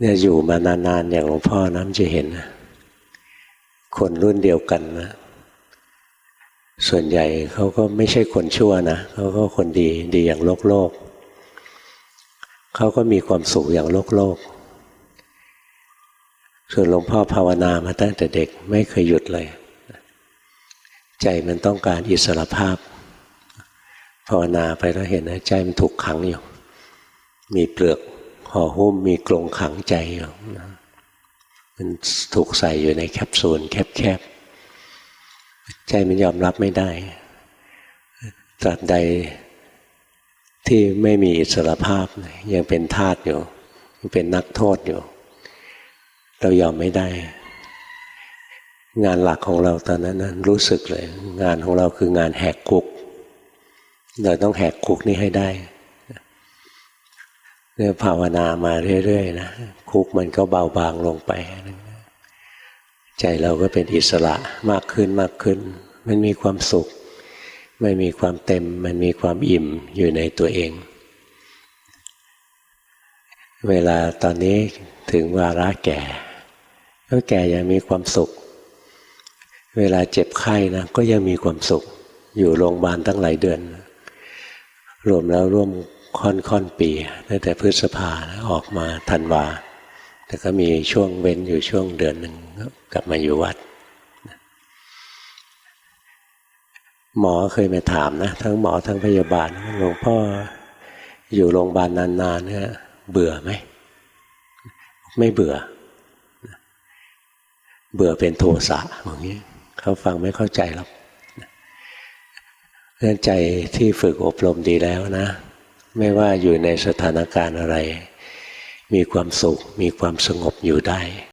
เนี่ยอยู่มานานๆอย่างหลวงพ่อนะมันจะเห็น คนรุ่นเดียวกันนะ ส่วนใหญ่เขาก็ไม่ใช่คนชั่วนะเขาก็คนดีดีอย่างโลกโลกเขาก็มีความสุขอย่างโลกโลก ส่วนหลวงพ่อภาวนามาตั้งแต่เด็กไม่เคยหยุดเลย ใจมันต้องการอิสรภาพ ภาวนาไปแล้วเห็นนะใจมันถูกขังอยู่ มีเปลือก ห่อหุ้มมีกรงขังใจอยู่มันถูกใส่อยู่ในแคปซูลแคบๆ ใจมันยอมรับไม่ได้ตราบใดที่ไม่มีอิสรภาพ ยังเป็นทาสอยู่ ยังเป็นนักโทษอยู่ เรายอมไม่ได้ งานหลักของเราตอนนั้นนะรู้สึกเลย งานของเราคืองานแหกคุก เราต้องแหกคุกนี้ให้ได้ เนี่ยภาวนามาเรื่อยๆนะคุกมันก็เบาบางลงไป ใจเราก็เป็นอิสระมากขึ้นมากขึ้น มันมีความสุข ไม่มีความเต็มมันมีความอิ่มอยู่ในตัวเอง เวลาตอนนี้ถึงวาระแก่ ก็แก่ยังมีความสุข เวลาเจ็บไข้นะก็ยังมีความสุข อยู่โรงพยาบาลตั้งหลายเดือน รวมแล้วร่วม ค่อนค่อนปีตั้งแต่พฤษภาออกมาธันวา แต่ก็มีช่วงเว้นอยู่ช่วงเดือนหนึ่งกลับมาอยู่วัด หมอเคยมาถามนะทั้งหมอทั้งพยาบาลหลวงพ่ออยู่โรงพยาบาลนานๆเนี่ยเบื่อไหมไม่เบื่อ เบื่อเป็นโทสะอย่างนี้เขาฟังไม่เข้าใจหรอกเรื่องใจที่ฝึกอบรมดีแล้วนะ ไม่ว่าอยู่ในสถานการณ์อะไร มีความสุข มีความสงบอยู่ได้